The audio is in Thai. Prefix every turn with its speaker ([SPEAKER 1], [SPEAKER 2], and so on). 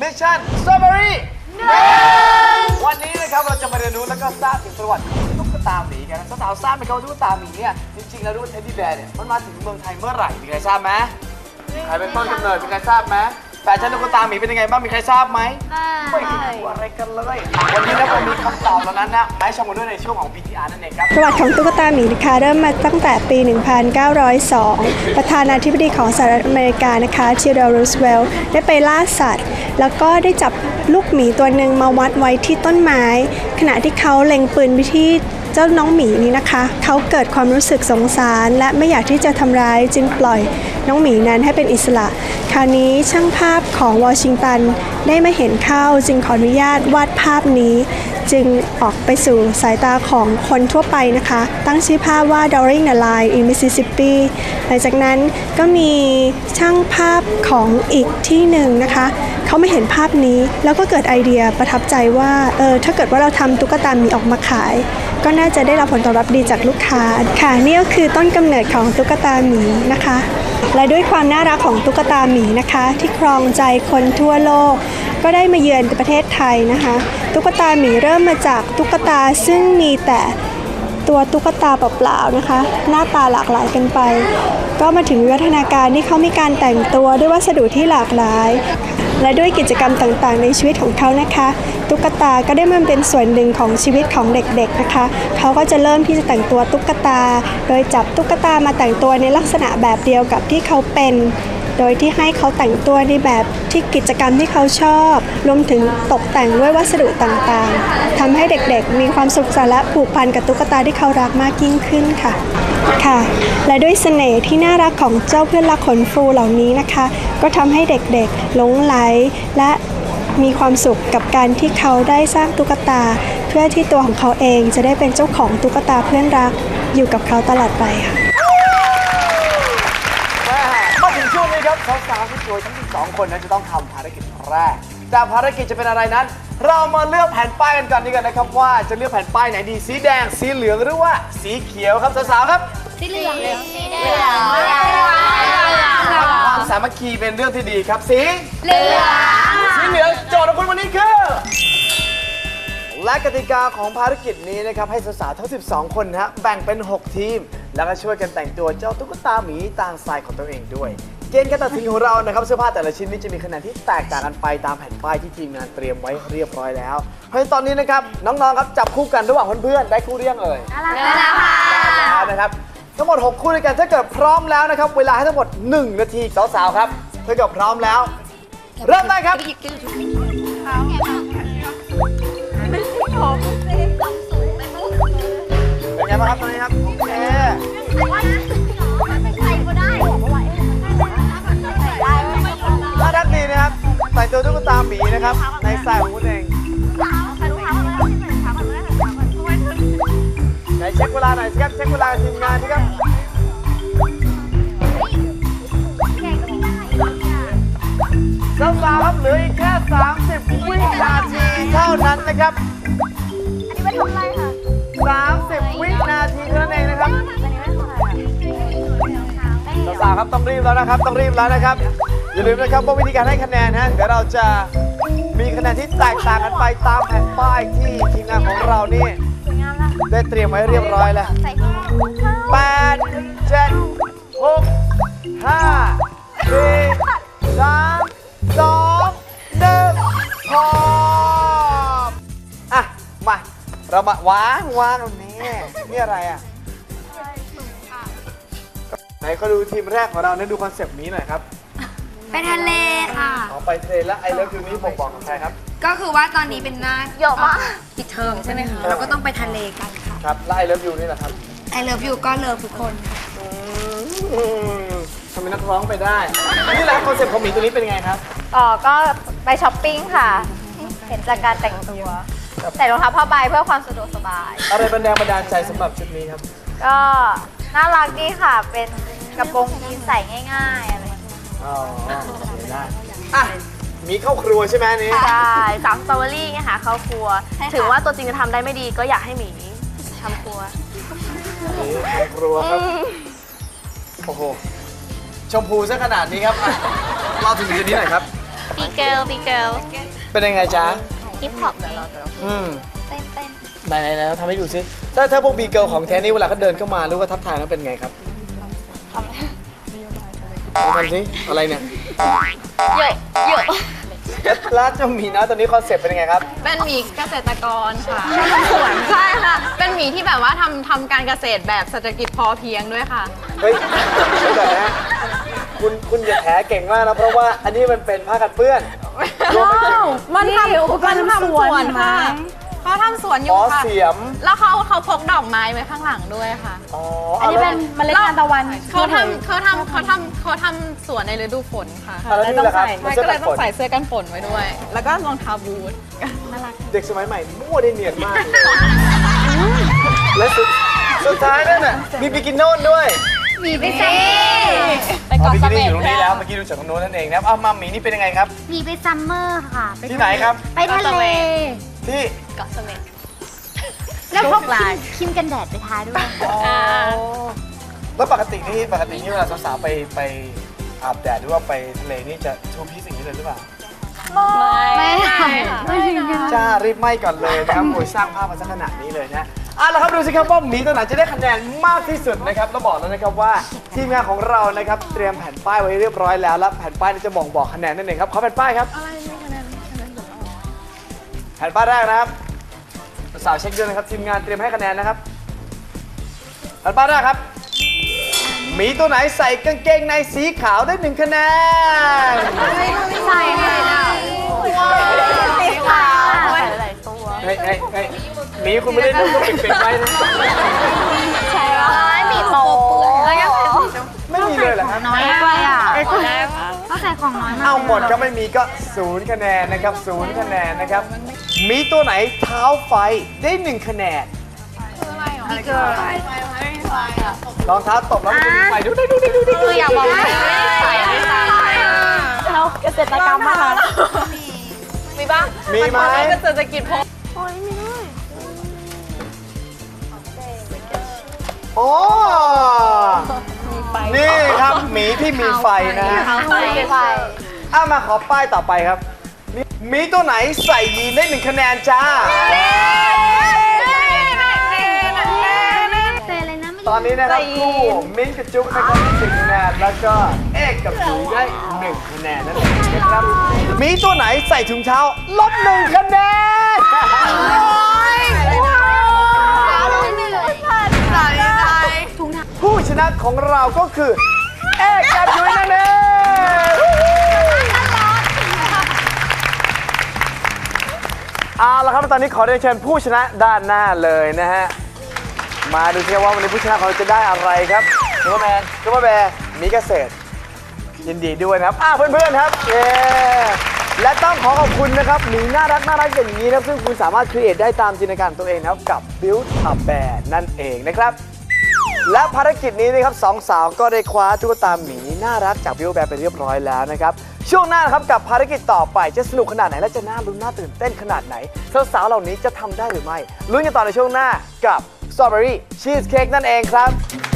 [SPEAKER 1] มิชชั่นสตรอเบอรี่วันนี้นะครับเราจะมาเรียนรู้แล้วก็ทราบถึงประวัติของตุ๊กตาหมีกันนะสาวๆทราบไหมครับว่ตุ๊กตาหมีเนี่ยจริงๆแล้วรู้ว่าเท็ดดี้แบร์เนี่ยมันมาถึงเมืองไทยเมื่อไหร่มีใครทราบไหมใครเป็นต้นกำเนิดมีใครทราบไหม แฟชั่นตุ๊กตาหมีเป็นยังไงบ้างมีใครทราบไหมไม่รู้อะไรกันเลย วันนี้นะผมมีคำตอบแล้วนั้นนะมาให้ชมกันด้วยในช่วงของ PTR นั่นเองครับ
[SPEAKER 2] ประวัติของตุ๊กตาหมีนะคะเริ่มมาตั้งแต่ปี 1902 ประธานาธิบดีของสหรัฐอเมริกานะคะทีโดรูสเวลต์ได้ไปล่าสัตว์ แล้วก็ได้จับลูกหมีตัวหนึ่งมาวัดไว้ที่ต้นไม้ ขณะที่เขาเล็งปืนไปที่ เจ้าน้องหมีนี้นะคะ เขาเกิดความรู้สึกสงสาร และไม่อยากที่จะทำร้ายจึงปล่อยน้องหมีนั้นให้เป็นอิสระ คราวนี้ช่างภาพของวอชิงตันได้มาเห็นเข้าจึงขออนุญาตวาดภาพนี้ จึงออกไปสู่สายตาของคนทั่วไปนะคะ ตั้งชื่อภาพว่า Drawing the Line in Mississippi หลังจากนั้นก็มีช่างภาพของอีกที่หนึ่งนะคะ เขาไม่เห็นภาพนี้ แล้วก็เกิดไอเดียประทับใจว่าเออถ้าเกิดว่าเราทำตุ๊กตาหมีออกมาขาย ก็น่าจะได้รับผลตอบรับดีจากลูกค้าค่ะนี่ก็คือต้นกำเนิดของตุ๊กตาหมีนะคะ และด้วยความน่ารักของตุ๊กตาหมีนะคะ ที่ครองใจคนทั่วโลก ก็ได้มาเยือนประเทศไทยนะคะ ตุ๊กตาหมีเริ่มมาจากตุ๊กตาซึ่งมีแต่ตัวตุ๊กตาเปล่าๆนะคะ หน้าตาหลากหลายกันไป ก็มาถึงวิวัฒนาการที่เขามีการแต่งตัวด้วยวัสดุที่หลากหลาย และด้วยกิจกรรมต่างๆ ในชีวิตของเขานะคะ ตุ๊กตาก็ได้มันเป็นส่วนหนึ่งของชีวิตของเด็กๆนะคะ เขาก็จะเริ่มที่จะแต่งตัวตุ๊กตา โดยจับตุ๊กตามาแต่งตัวในลักษณะแบบเดียวกับที่เขาเป็น โดยที่ให้เขาแต่งตัวในแบบที่กิจกรรมที่เขาชอบ รวมถึงตกแต่งด้วยวัสดุต่างๆทำให้เด็กๆ มีความสุขสันต์และผูกพันกับตุ๊กตาที่เขารักมากยิ่งขึ้นค่ะค่ะ และด้วยเสน่ห์ที่น่ารักของเจ้าเพื่อนรักขนฟูเหล่านี้นะคะ ก็ทำให้เด็กๆหลงไหลและมีความสุขกับการที่เขาได้สร้างตุ๊กตา เพื่อที่ตัวของเขาเองจะได้เป็นเจ้าของตุ๊กตาเพื่อนรักอยู่กับเขาตลอดไปค่ะ
[SPEAKER 1] แม่มาถึงช่วงนี้ครับสาวๆที่สวยทั้งสองคนนั้นจะต้องทำภารกิจแรก จากภารกิจจะเป็นอะไรนั้น เรามาเลือกแผ่นป้ายกันก่อนดีกันนะครับว่าจะเลือกแผ่นป้ายไหนดีสีแดง สีเหลืองหรือว่าสีเขียวครับสาวๆครับ
[SPEAKER 3] สีเหลืองสีแดง
[SPEAKER 1] ความสามัคคีเป็นเรื่องที่ดีครับสี
[SPEAKER 3] เหลือง
[SPEAKER 1] สีเหลืองโจทย์ของคุณวันนี้คือและกติกาของภารกิจนี้นะครับให้สาวๆทั้ง 12 คนนะฮะแบ่งเป็น 6 ทีม แล้วก็ช่วยกันแต่งตัวเจ้าตุ๊กตาหมีตามสไตล์ของตัวเองด้วย เกณฑ์การตัดสินของเรานะครับเสื้อผ้าแต่ละชิ้นนี้จะมีคะแนนที่แตกต่างกันไปตามแผ่นป้ายที่ทีมงานเตรียมไว้เรียบร้อยแล้ว เพราะฉะนั้นตอนนี้นะครับน้องๆครับจับคู่กันระหว่างเพื่อนๆได้คู่เรียงเอ่ย
[SPEAKER 3] แล้วค่ะ
[SPEAKER 1] แล้วนะครับทั้งหมด 6 คู่ด้วยกันถ้าเกิดพร้อมแล้วนะครับเวลาให้ทั้งหมด 1 นาทีสาวๆครับถ้าเกิดพร้อมแล้ว เริ่มได้ครับเป็นไงบ้างครับตอนนี้ครับโอเค ตัวตุ๊กตาหมีนะครับในสไตล์ของคุณเองไหนเช็คเวลาหน่อยสิครับเช็คเวลาทีมงานสิครับสาวๆครับเหลืออีกแค่ 30 วินาทีเท่านั้นนะครับ30 วินาทีเท่านั้นเองนะครับสาวๆครับต้องรีบแล้วนะครับ ต้องรีบแล้วนะครับ อย่าลืมนะครับว่าวิธีการให้คะแนนนะเดี๋ยวเราจะ มีคะแนนที่แตกต่างกันไปตามแผ่นป้ายที่ทีมงานของเรานี่ได้เตรียมไว้เรียบร้อยแล้วแปดเจ็ดหกห้าสี่สามสองหนึ่งพร้อมอะ มาเรามาวางวางตรงนี้นี่อะไรอะ ไหนเขาดูทีมแรกของเราเนี่ยดูคอนเซปต์นี้หน่อยครับ
[SPEAKER 3] ไปทะเลค่ะ
[SPEAKER 1] ออกไปทะเลแล้วไอเลิฟยูนี้ผมบอกของใครครับ
[SPEAKER 4] ก็คือว่าตอนนี้เป็นหน้า
[SPEAKER 3] เยอะมาก
[SPEAKER 4] ปิดเทอมใช่ไหมคะ เราก็ต้องไปทะเลกันค่ะ
[SPEAKER 1] ครับแล้วไอเลิฟยูนี่แหละครับ
[SPEAKER 4] I love you ก็เลิฟทุกคนค่ะ
[SPEAKER 1] อืมทำไมนักร้องไปได้ นี่แหละคอนเซปต์ของหมีตัวนี้เป็นยังไงครับ
[SPEAKER 5] อ๋อก็ไปช้อปปิ้งค่ะ เห็นจากการแต่งตัว ใส่รองเท้าผ้าใบเพื่อความสะดวกสบาย
[SPEAKER 1] อะไรบันดาลบันดาลใจสำหรับชุดนี้ครับ
[SPEAKER 5] ก็น่ารักดีค่ะ เป็นกระโปรงยีนใส่ง่ายๆอะไร อย่างเงี้ย
[SPEAKER 1] อ๋อโอเคได้อะมีเข้าครัวใช่ไหมอันนี้
[SPEAKER 6] ใช่สามสตรอเบอรี่ไงคะเข้าครัวถึงว่าตัวจริงจะทำได้ไม่ดีก็อยากให้หมีทำครัว
[SPEAKER 1] มีเข้าครัวครับ โอ้โห ชมพูซะขนาดนี้ครับอะเราถึงจุดนี้หน่อยครับ
[SPEAKER 6] ปีเกิลปีเกิล
[SPEAKER 1] เป็นยังไงจ๊ะ
[SPEAKER 6] ฮิปฮอป
[SPEAKER 1] อืม
[SPEAKER 5] เต้นเต้น
[SPEAKER 1] ไหนไหนไหนทำให้ดูซิถ้าถ้าพวกบีเกิลของแท้นี่เวลาเขาเดินเข้ามาหรือว่าทักทายแล้วเป็นไงครับ ทำ ทำซิอะไรเนี่ย
[SPEAKER 6] เยอะเยอะ
[SPEAKER 1] เคล็ดลับจะมีนะตอนนี้คอนเซ็ปต์เป็นยังไงครับ
[SPEAKER 6] เป็นหมีเกษตรกรค่ะทำสวนใช่ค่ะ เป็นหมีที่แบบว่าทำทำการเกษตรแบบเศรษฐกิจพอเพียงด้วยค่ะ
[SPEAKER 1] เฮ้ยเดี๋ยวก่อนนะคุณคุณอย่าแถเก่งมากนะ เพราะว่าอันนี้มันเป็นผ้ากันเปื้อนรวมไปถึง
[SPEAKER 6] มันทำอุปกรณ์ทำสวนค่ะ เขาทำสวนอ
[SPEAKER 1] อ๋
[SPEAKER 6] ยู่
[SPEAKER 1] อ
[SPEAKER 6] ค่ะ
[SPEAKER 1] เสียม
[SPEAKER 6] แล้วเขาเขาพกดอกไม้ไว้ข้างหลังด้วยค่ะ
[SPEAKER 1] อ๋อ
[SPEAKER 3] อั
[SPEAKER 1] อั
[SPEAKER 3] นนี้เป็นเมล็ดทานตะวัน
[SPEAKER 6] เขาทำเขาทำเขาทำเขาทำสวนในฤดูฝนค่ะ
[SPEAKER 1] แล้วนี่แหละครับมัน
[SPEAKER 6] ใช่
[SPEAKER 1] จะ
[SPEAKER 6] ก็เล
[SPEAKER 1] เป็
[SPEAKER 6] ย
[SPEAKER 1] น
[SPEAKER 6] ต้
[SPEAKER 1] ฝ
[SPEAKER 6] อง
[SPEAKER 1] น
[SPEAKER 6] ใส่เสื้อกันฝนไว้ด้วย แล้วก็รองเท้าบูท
[SPEAKER 1] เด็กสมัยใหม่มั่วได้เนียนมากเลยและสุดสุดท้ายนั่นน่ะมีบิกินโน่นด้วย
[SPEAKER 3] มีไปซัม
[SPEAKER 6] ไปเกาะ
[SPEAKER 1] บิ
[SPEAKER 6] เส
[SPEAKER 1] กินี่
[SPEAKER 6] ม็ด
[SPEAKER 1] อยู่ตรงนี้แล้วเมื่อกี้ดูจากตรงโน้นนั่นเองนะครับเอามาหมีนี่เป็นยังไงครับ
[SPEAKER 3] มีไปซัมเมอร์ค่ะป
[SPEAKER 1] ที่ไหนครับ
[SPEAKER 3] ไปทะเล
[SPEAKER 1] ที่
[SPEAKER 6] เกาะเสม็ด
[SPEAKER 3] แล้วพกครีมครีมกันแดดไปทาด้วย
[SPEAKER 1] แล้วปกตินี่ปกตินี่เวลาสาวๆไปไปอาบแดดหรือว่าไปทะเลนี่จะทูพีสิ่งนี้เลยหรือเปล่า
[SPEAKER 3] ไม่ค่ะ ไม่ถึงกัน
[SPEAKER 1] จ้ารีบไหม้ก่อนเลยนะครับโอ้ยสร้างภาพมาสักขนาดนี้เลยนะเอาละครับดูสิครับว่าหมีตัวไหนจะได้คะแนนมากที่สุดนะครับแล้วบอกแล้วนะครับว่าทีมงานของเรานะครับเตรียมแผ่นป้ายไว้เรียบร้อยแล้วแล้วแผ่นป้ายนี้จะบ่งบอกคะแนนนั่นเองครับขอแผ่นป้ายครับแผ่นป้ายแรกนะครับสาวๆเช็คด้วยนะครับทีมงานเตรียมให้คะแนนนะครับแผ่นป้ายแรกครับหมีตัวไหนใส่กางเกงในสีขาวได้หนึ่งคะแนน
[SPEAKER 3] ใส่ค่ะ
[SPEAKER 6] สีขาว
[SPEAKER 1] เฮ้ยเฮ้ยเฮ้ยหมีคุณไม่ได้ดูก็ปิดๆไว้นะ
[SPEAKER 6] หมีโตแล้วก็เป็นสีชมพู
[SPEAKER 1] ไม่มีเลยเหรอครับ
[SPEAKER 3] น้อยไปอะก็ใส่ ของน้อยมาก
[SPEAKER 1] เอาหมดก็ไม่มีก็ศูนย์คะแนนนะครับศูนย์คะแนนนะครับ มีตัวไหนเท้าไฟได้หนึ่งคะแนนรองเท้าตบแล้วมันจะมีไฟดูดูดูดูดูดู
[SPEAKER 6] คืออยากบอกว่าไม่ได้ใส่ไม่ใส่
[SPEAKER 3] เราเกษตรกรรมมาค่ะ
[SPEAKER 6] มีบ้าง
[SPEAKER 1] มีไหม
[SPEAKER 6] ก็เศรษฐกิจพอ
[SPEAKER 1] โอ้ นี่ครับหมีที่มีไฟนะฮะ
[SPEAKER 5] ไฟ
[SPEAKER 1] อะมาขอป้ายต่อไปครับมีหมีตัวไหนใส่ยีนได้หนึ่งคะแนนจ้า
[SPEAKER 3] เซอะไรนะไม่
[SPEAKER 1] ตอนนี้นะครับคู่มิ้นท์กับจุ๊บนะครับได้สิบคะแนนแล้วก็เอกกับหลุยได้หนึ่งคะแนนนั่นเองนะครับมีตัวไหนใส่ถุงเท้าลบหนึ่งคะแนน ชนะของเราก็คือ เอกกับหลุยนั่นเองเอาละครับตอนนี้ขอเรียนเชิญผู้ชนะด้านหน้าเลยนะฮะ มาดูซิว่าวันนี้ผู้ชนะของเราจะได้อะไรครับซูเปอร์แมนซูเปอร์แบร์มีเกษตร ยินดีด้วยนะครับอ่าเพื่อนๆครับเย้และต้องขอขอบคุณนะครับหมีน่ารักน่ารักอย่างนี้นะครับซึ่งคุณสามารถครีเอทได้ตามจินตนาการของตัวเองนะครับกับ Build a Bear นั่นเองนะครับ และภารกิจนี้นะครับสองสาวก็ได้คว้าตุ๊กตาหมีน่ารักจากวิวแบบไปเรียบร้อยแล้วนะครับ ช่วงหน้านะครับกับภารกิจต่อไปจะสนุกขนาดไหน และจะน่าลุ้นน่าตื่นเต้นขนาดไหนสาวๆเหล่านี้จะทำได้หรือไม่ลุ้นกันต่อในช่วงหน้ากับ Strawberry Cheesecake นั่นเองครับ